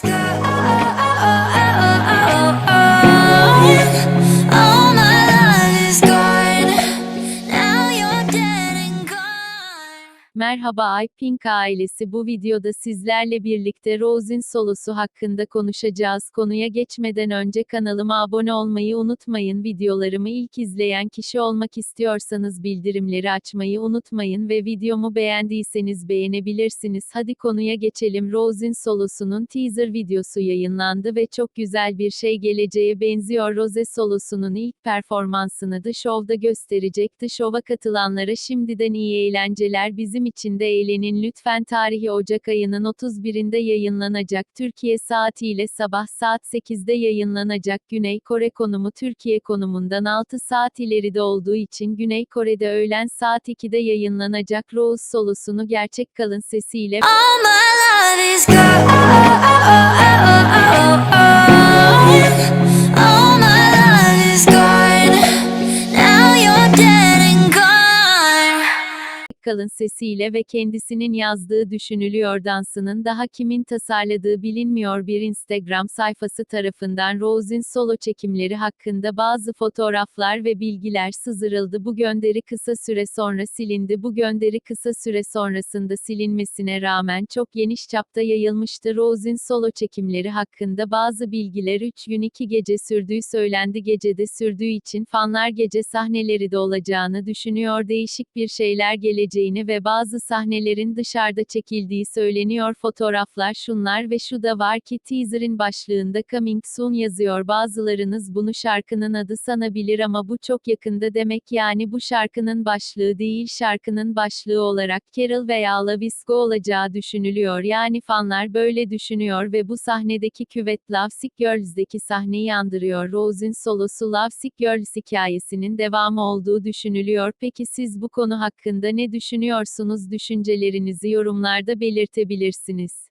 girl. Merhaba Aypink ailesi bu videoda sizlerle birlikte Rose'in solosu hakkında konuşacağız. Konuya geçmeden önce kanalıma abone olmayı unutmayın. Videolarımı ilk izleyen kişi olmak istiyorsanız bildirimleri açmayı unutmayın ve videomu beğendiyseniz beğenebilirsiniz. Hadi konuya geçelim. Rose'in solosunun teaser videosu yayınlandı ve çok güzel bir şey geleceğe benziyor. Rose solosunun ilk performansını The Show'da gösterecek. The Show'a katılanlara şimdiden iyi eğlenceler. Bizim için de eğlenin lütfen. Tarihi Ocak ayının 31'inde yayınlanacak. Türkiye saatiyle sabah saat 8'de yayınlanacak. Güney Kore konumu Türkiye konumundan 6 saat ileride olduğu için Güney Kore'de öğlen saat 2'de yayınlanacak. Rose solosunu gerçek kalın sesiyle All kalın sesiyle ve kendisinin yazdığı düşünülüyor dansının daha kimin tasarladığı bilinmiyor bir Instagram sayfası tarafından Rose'in solo çekimleri hakkında bazı fotoğraflar ve bilgiler sızdırıldı. Bu gönderi kısa süre sonra silindi. Bu gönderi kısa süre sonrasında silinmesine rağmen çok geniş çapta yayılmıştı. Rose'in solo çekimleri hakkında bazı bilgiler 3 gün 2 gece sürdüğü söylendi. Gecede sürdüğü için fanlar gece sahneleri de olacağını düşünüyor. Değişik bir şeyler geleceğini ve bazı sahnelerin dışarıda çekildiği söyleniyor. Fotoğraflar şunlar ve şu da var ki teaser'in başlığında Coming Soon yazıyor. Bazılarınız bunu şarkının adı sanabilir ama bu çok yakında demek yani bu şarkının başlığı değil şarkının başlığı olarak Carol veya Lavisco olacağı düşünülüyor. Yani fanlar böyle düşünüyor ve bu sahnedeki küvet Love Sick Girls'deki sahneyi andırıyor. Rose'in solosu Love Sick Girls hikayesinin devamı olduğu düşünülüyor. Peki siz bu konu hakkında ne düşünüyorsunuz? Düşüncelerinizi yorumlarda belirtebilirsiniz.